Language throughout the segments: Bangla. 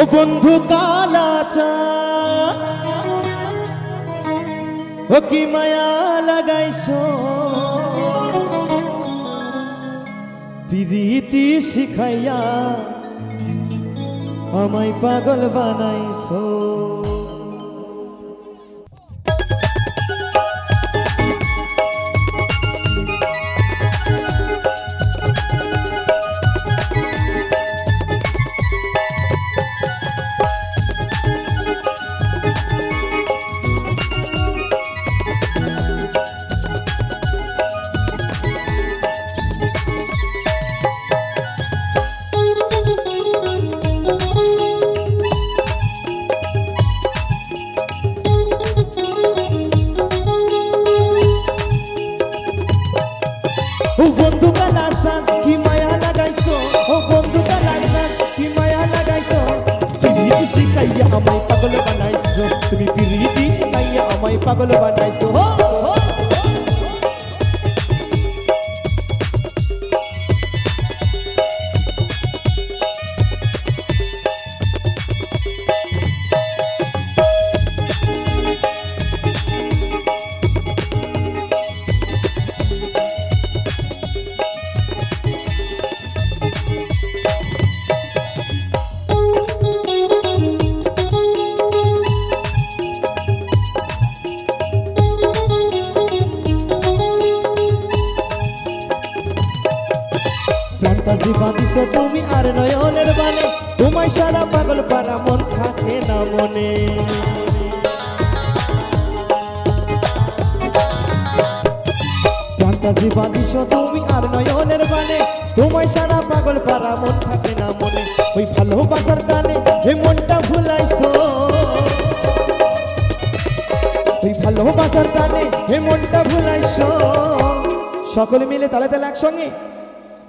ও বন্ধু কালাচা। ও কি মায়া লাগাইছ? প্রীতি শিখাইয়া আমায় পাগল বানাইছো। শিখাইয়া আমায় পাগল বানাইছো। তুমি প্রীতি শিখাইয়া আমায় পাগল বানাইছো। হো হো। ফ্যান্টাসি বাঁধিছো তুমি আর নয়নের বানে তোমায় সারা পাগল পারা মন থাকে না মনে। ফ্যান্টাসি তুমি আর নয়নের বানে তোমায় সারা পাগল পারা মন থাকে না মনে। ওই ভালোবাসার টানে হে মনটা ভুলাইছো। ওই ভালোবাসার টানে হে মনটা ভুলাইছো। সকলে মিলে তালে তালে একসঙ্গে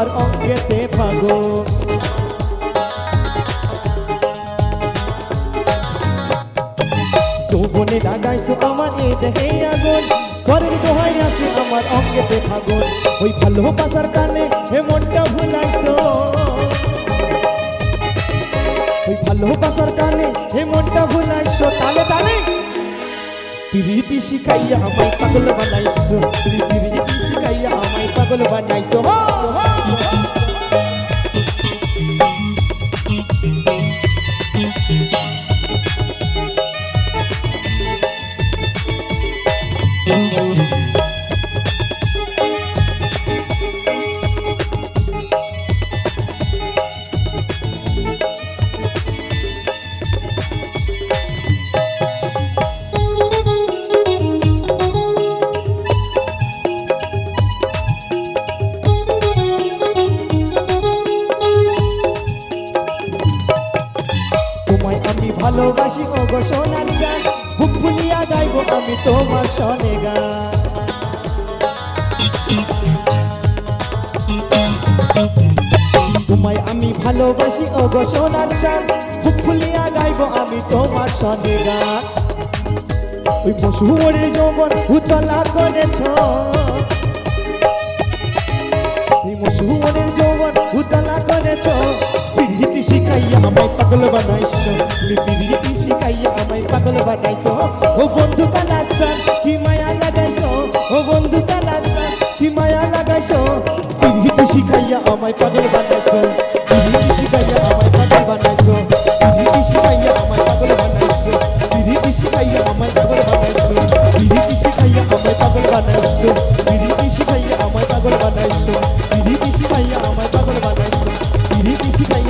আমার অঙ্গেতে ফাগুন যৌবনে লাগাইছো আমার এ দেহে আগুন। পরের দোহাই আসে আমার অঙ্গেতে ফাগুন ওই ভালোবাসার কানে হে মনটা ভুলাইছো। ওই ভালোবাসার কানে হে মনটা ভুলাইছো। তালে তালে, প্রীতি শিখাইয়া আমায় পাগল বানাইছো। প্রীতি পাগল বানাইছো ভালোবাসি ও গো সোনার গান। বুক ফুলিয়া গাইব আমি তোমার সনে গান। তোমায় আমি ভালোবাসি ও গো সোনার গান। বুক ফুলিয়া গাইব আমি তোমার সনে গান। ওই পশুরের যৌবন উতলা করেছ। মশুরের যৌবন উতলা করেছ। পিরিতি শিখাইয়া আমায় পাগল বানাইছো। বানাইছো ও বন্ধু কালাসান কি মায়া লাগাইছো? ও বন্ধু কালাসান কি মায়া লাগাইছো? পিরিতি শিখাইয়া আমায় পাগল বানাইছো। পিরিতি শিখাইয়া আমায় পাগল বানাইছো। পিরিতি শিখাইয়া আমায় পাগল বানাইছো। পিরিতি শিখাইয়া আমায় পাগল বানাইছো। পিরিতি শিখাইয়া আমায় পাগল বানাইছো। পিরিতি শিখাইয়া আমায় পাগল বানাইছো। পিরিতি শিখাইয়া